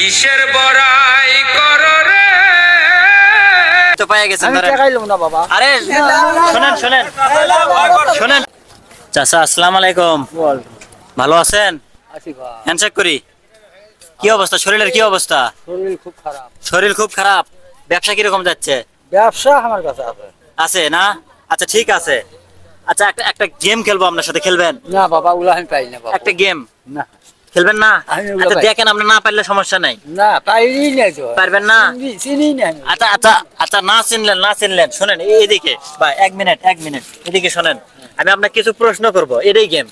কিসের বড়াই কর রে? তো পেয়ে গেছেন। না বাবা। আরে শোনেন শোনেন। শোনেন। চাচা আসসালামু আলাইকুম। ভালো আছেন? আসি ভাই হ্যান্ডশেক করি। কি অবস্থা? শরীরের কি অবস্থা? শরীর খুব খারাপ। শরীর খুব খারাপ। ব্যবসা কীরকম যাচ্ছে? ব্যবসা আমার কাছে আছে। আছে না? আচ্ছা ঠিক আছে। আচ্ছা একটা একটা গেম খেলব আপনার সাথে খেলবেন? না বাবা আমি পাই না বাবা। একটা গেম? না। খেলবেন না? আচ্ছা দেখেন আপনি না পারলে সমস্যা নাই। না পাইনি না তো। পারবেন না? চিনি- না আচ্ছা আচ্ছা আচ্ছা না চিনলেন না চিনলেন। শোনেন এই- এইদিকে ভাই এক মিনিট এক মিনিট। এদিকে শোনেন আমি আপনাকে কিছু প্রশ্ন করব। এটাই গেম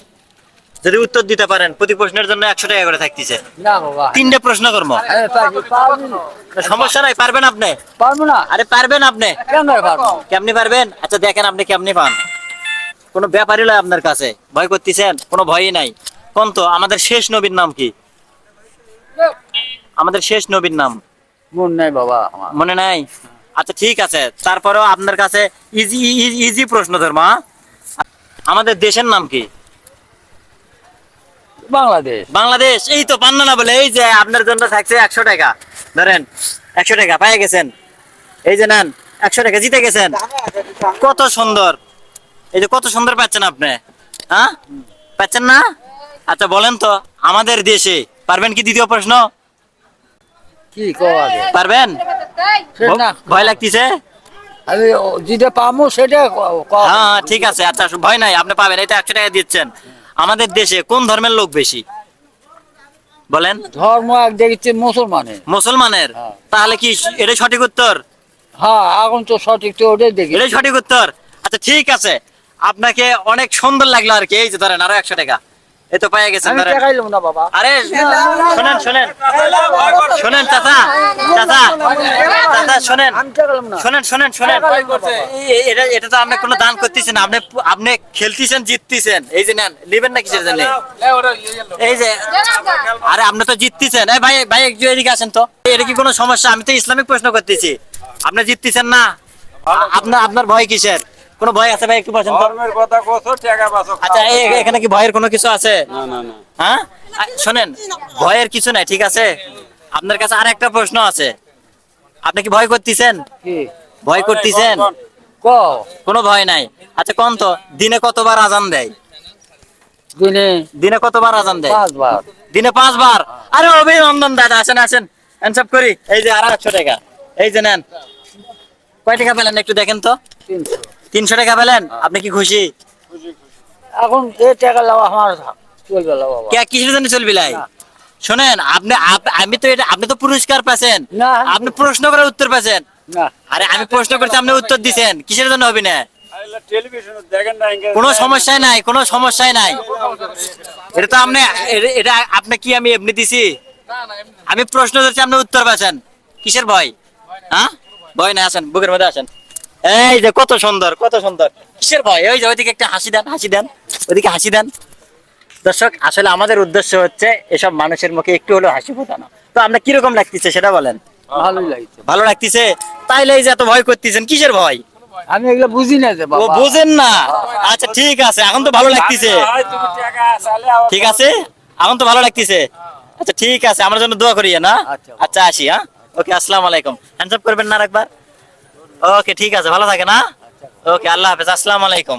যদি উত্তর দিতে পারেন প্রতি প্রশ্নের জন্য একশো টাকা করে থাকতেছে। না বাবা। তিনটে প্রশ্ন করব। পারি-। সমস্যা নাই পারবেন আপনি? পারব না। আরে পারবেন আপনি? কেমনি পারবেন? আচ্ছা দেখেন আপনি কেমনি পান। কোনো ব্যাপারই নয় আপনার কাছে। ভয় করতেছেন? কোনো ভয়ই নাই। কোন তো? আমাদের শেষ নবীর নাম কি? আমাদের শেষ নবীর নাম? মন নাই বাবা মনে নাই? আচ্ছা ঠিক আছে। তারপরেও আপনার কাছে ইজি ইজি প্রশ্ন ধর্ম আমাদের দেশের নাম কি? বাংলাদেশ। বাংলাদেশ। এই তো পান্না না বলে এই যে আপনার জন্য থাকছে একশো টাকা। ধরেন একশো টাকা পেয়ে গেছেন। এই যে নেন একশো টাকা জিতে গেছেন। কত সুন্দর। এই যে কত সুন্দর পাচ্ছেন আপনি হ্যাঁ? পাচ্ছেন না? আচ্ছা বলেন তো আমাদের দেশে পারবেন কি দ্বিতীয় প্রশ্ন? কি কওয়া যায়? পারবেন ভয় লাগতেছে? আমি যেটা পাবো সেটা হ্যাঁ ঠিক আছে আচ্ছা ভয় নাই আপনি পাবেন এটা একশো টাকা দিচ্ছেন। আমাদের দেশে কোন ধর্মের লোক বেশি? বলেন। ধর্ম এক দেখছে মুসলমানের। মুসলমানের? হ্যাঁ। তাহলে কি এটা সঠিক উত্তর? হ্যাঁ এখন তো সঠিক তো ওটাই দেখি। এটাই সঠিক উত্তর। আচ্ছা ঠিক আছে। আপনাকে অনেক সুন্দর লাগল আর কি এই যে ধরেন আরও একশো টাকা। তো গেছেন আরে শোনেন শোনেন। শোনেন চাচা চাচা। চাচা শোনেন। শোনেন শোনেন শোনেন। এটা এটা তো আপনি কোনো দান করতেছেন আপনি আপনি খেলতেছেন জিততেছেন। এই যে নেন নেবেন না কিসের জন্য? এই যে আরে আপনি তো জিততেছেন। এই ভাই ভাই একটু এদিকে আসেন তো। এটা কি কোনো সমস্যা? আমি তো ইসলামিক প্রশ্ন করতেছি। আপনি জিততেছেন না? আপনার আপনার ভয় কিসের? কোনো ভয় আছে ভাই একটু বসেন তো? ধর্মের কথা কছো টাকা বাঁচো আচ্ছা এখানে কি ভয়ের কোনো কিছু আছে? না না না। হ্যাঁ? শোনেন ভয়ের কিছু নাই ঠিক আছে? আপনার কাছে আর একটা প্রশ্ন আছে। আপনি কি ভয় করতেছেন? কি? ভয় করতেছেন? ক কোনো? ভয় নাই। আচ্ছা কোন তো? দিনে কতবার আজান দেয়? দিনে? দিনে কতবার আজান দেয়? পাঁচবার। দিনে পাঁচবার? আরে অভিনন্দন দাদা আসেন আসেন। অ্যানসাপ করি। এই যে আর একশো টাকা। এই যে নেন। কয় টাকা পেলেন একটু দেখেন তো? তিনশো। তিনশো টাকা পেলেন? আপনি কি খুশি? এখন এই টাকা লাও আমার চলবে বাবা কে কিসের জন্য চলবি লাই? শোনেন আপনি আমি তো এটা আপনি তো পুরস্কার পাচ্ছেন। আপনি প্রশ্ন করার উত্তর পাচ্ছেন। আরে আমি প্রশ্ন করছি আপনি উত্তর দিছেন। কিসের জন্য হবে না? কোনো সমস্যাই নাই কোনো সমস্যাই নাই। এটা তো আপনি এটা- এটা আপনি কি আমি এমনি দিছি? আমি প্রশ্ন করছি আপনি উত্তর পাচ্ছেন। কিসের ভয়? হ্যাঁ? ভয় না আসেন বুকের মধ্যে আসেন। এই যে কত সুন্দর কত সুন্দর। কিসের ভয়? ওই যে ওইদিকে একটা হাসি দেন হাসি দেন ওইদিকে হাসি দেন। দর্শক আসলে আমাদের উদ্দেশ্য হচ্ছে এসব মানুষের মুখে একটু হলেও হাসি ফোটানো। তো আপনার কীরকম লাগতেছে সেটা বলেন? ভালোই লাগছে। ভালো লাগতেছে? তাইলে এই যে এত ভয় করতেছেন কিসের ভয়? আমি এগুলো বুঝি না যে ও বুঝেন না? আচ্ছা ঠিক আছে এখন তো ভালো লাগতেছে। হয়, চালে আবার ঠিক আছে? এখন তো ভালো লাগতেছে? আচ্ছা ঠিক আছে আমার জন্য দোয়া করিয়ে না আচ্ছা। আচ্ছা। আসি হ্যাঁ? ওকে আসসালামু আলাইকুম। হ্যান্ডস আপ করবেন না একবার? ওকে ঠিক আছে ভালো থাকে না ওকে আল্লাহ হাফেজ আসসালামু আলাইকুম।